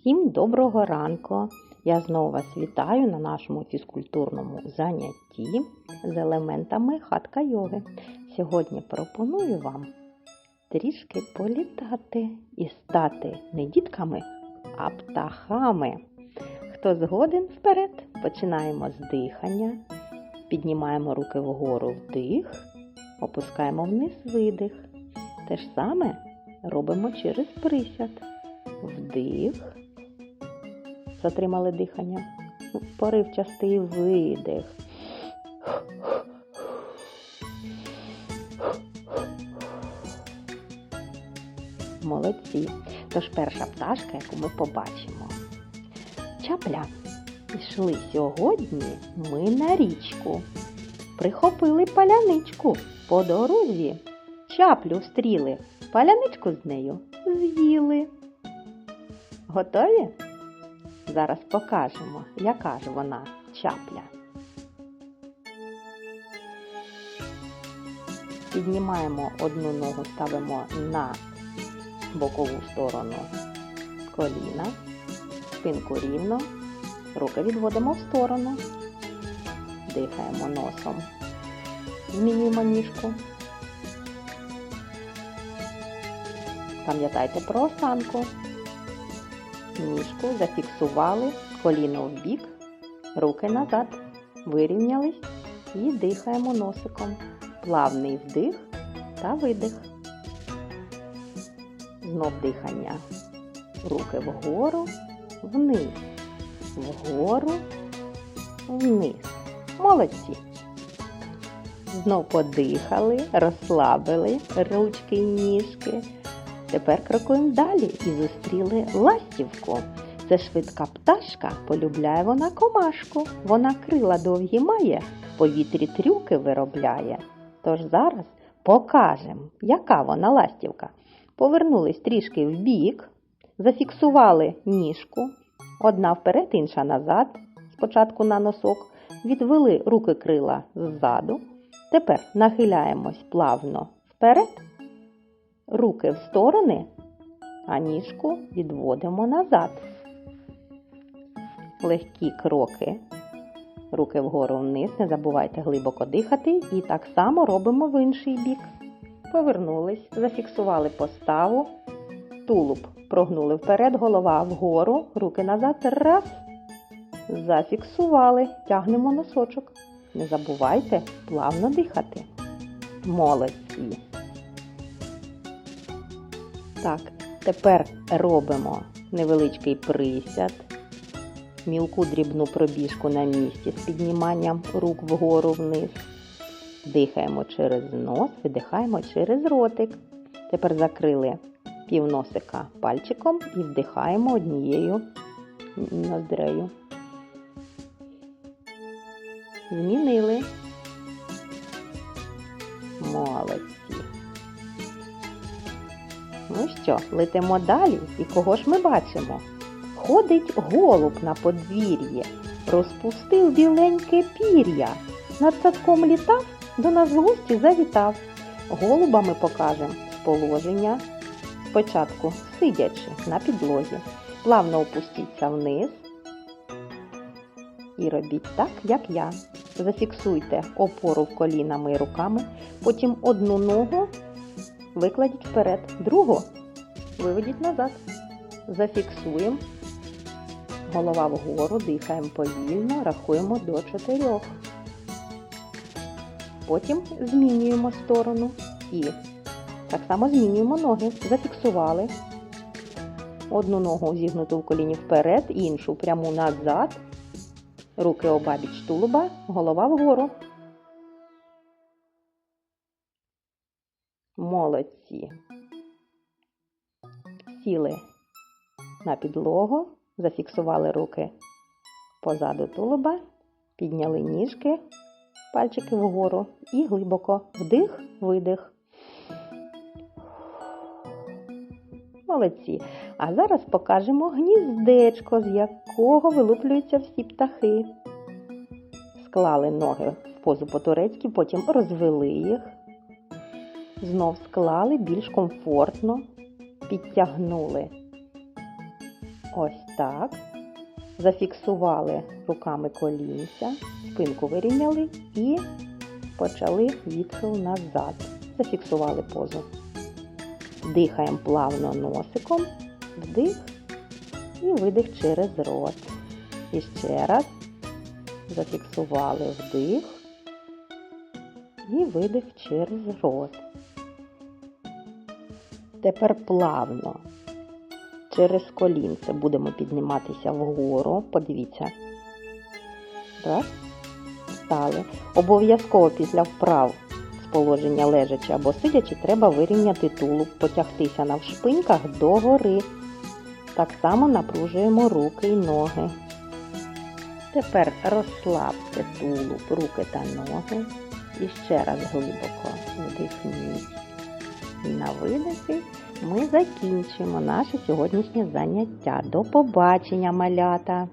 Всім доброго ранку! Я знову вас вітаю на нашому фізкультурному занятті з елементами хатка йоги. Сьогодні пропоную вам трішки політати і стати не дітками, а птахами. Хто згоден вперед, починаємо з дихання, піднімаємо руки вгору вдих, опускаємо вниз видих. Те ж саме робимо через присяд. Вдих. Затримали дихання. Поривчастий видих. Молодці. Тож перша пташка, яку ми побачимо. Чапля. Пішли сьогодні ми на річку. Прихопили паляничку по дорозі. Чаплю встріли, паляничку з нею з'їли. Готові? Зараз покажемо, яка ж вона чапля. Піднімаємо одну ногу, ставимо на бокову сторону коліна, спинку рівно, руки відводимо в сторону, дихаємо носом, змінюємо ніжку. Пам'ятайте про осанку. Ніжку зафіксували, коліно в бік, руки назад, вирівнялись і дихаємо носиком. Плавний вдих та видих. Знов дихання. Руки вгору, вниз, вгору, вниз. Молодці. Знов подихали, розслабили ручки і ніжки. Тепер крокуємо далі і зустріли ластівку. Це швидка пташка, полюбляє вона комашку. Вона крила довгі має, в повітрі трюки виробляє. Тож зараз покажемо, яка вона ластівка. Повернулись трішки в бік, зафіксували ніжку, одна вперед, інша назад, спочатку на носок, відвели руки крила ззаду. Тепер нахиляємось плавно вперед руки в сторони, а ніжку відводимо назад. Легкі кроки. Руки вгору вниз, не забувайте глибоко дихати. І так само робимо в інший бік. Повернулись, зафіксували поставу, тулуб прогнули вперед, голова вгору, руки назад. Раз. Зафіксували, тягнемо носочок. Не забувайте плавно дихати. Молодці. Так, тепер робимо невеличкий присяд, мілку дрібну пробіжку на місці з підніманням рук вгору вниз. Дихаємо через нос, видихаємо через ротик. Тепер закрили півносика пальчиком і вдихаємо однією ноздрею. Змінили. Молодці. Ну що, летимо далі, і кого ж ми бачимо? Ходить голуб на подвір'ї, розпустив біленьке пір'я. Над садком літав, до нас в гості завітав. Голуба ми покажемо положення. Спочатку сидячи на підлозі, плавно опустіться вниз і робіть так, як я. Зафіксуйте опору в колінами і руками, потім одну ногу викладіть вперед, другу виведіть назад. Зафіксуємо. Голова вгору, дихаємо повільно, рахуємо до чотирьох. Потім змінюємо сторону і так само змінюємо ноги. Зафіксували. Одну ногу зігнуту в коліні вперед, іншу пряму назад. Руки обабіч тулуба, голова вгору. Молодці. Сіли на підлогу, зафіксували руки позаду тулуба, підняли ніжки, пальчики вгору і глибоко вдих, видих. Молодці. А зараз покажемо гніздечко, з якого вилуплюються всі птахи. Склали ноги в позу по-турецьки, потім розвели їх. Знов склали більш комфортно, підтягнули ось Так. Зафіксували руками колінця, спинку вирівняли і почали відхил назад. Зафіксували позу. Дихаємо плавно носиком, вдих і видих через рот. І ще раз зафіксували вдих і видих через рот. Тепер плавно через колінце будемо підніматися вгору. Подивіться. Раз. Стали. Обов'язково після вправ з положення лежачи або сидячи треба вирівняти тулуб, потягтися навшпиньках догори. Так само напружуємо руки й ноги. Тепер розслабте тулуб, руки та ноги. І ще раз глибоко вдихніть. І на видихи ми закінчимо наше сьогоднішнє заняття. До побачення, малята!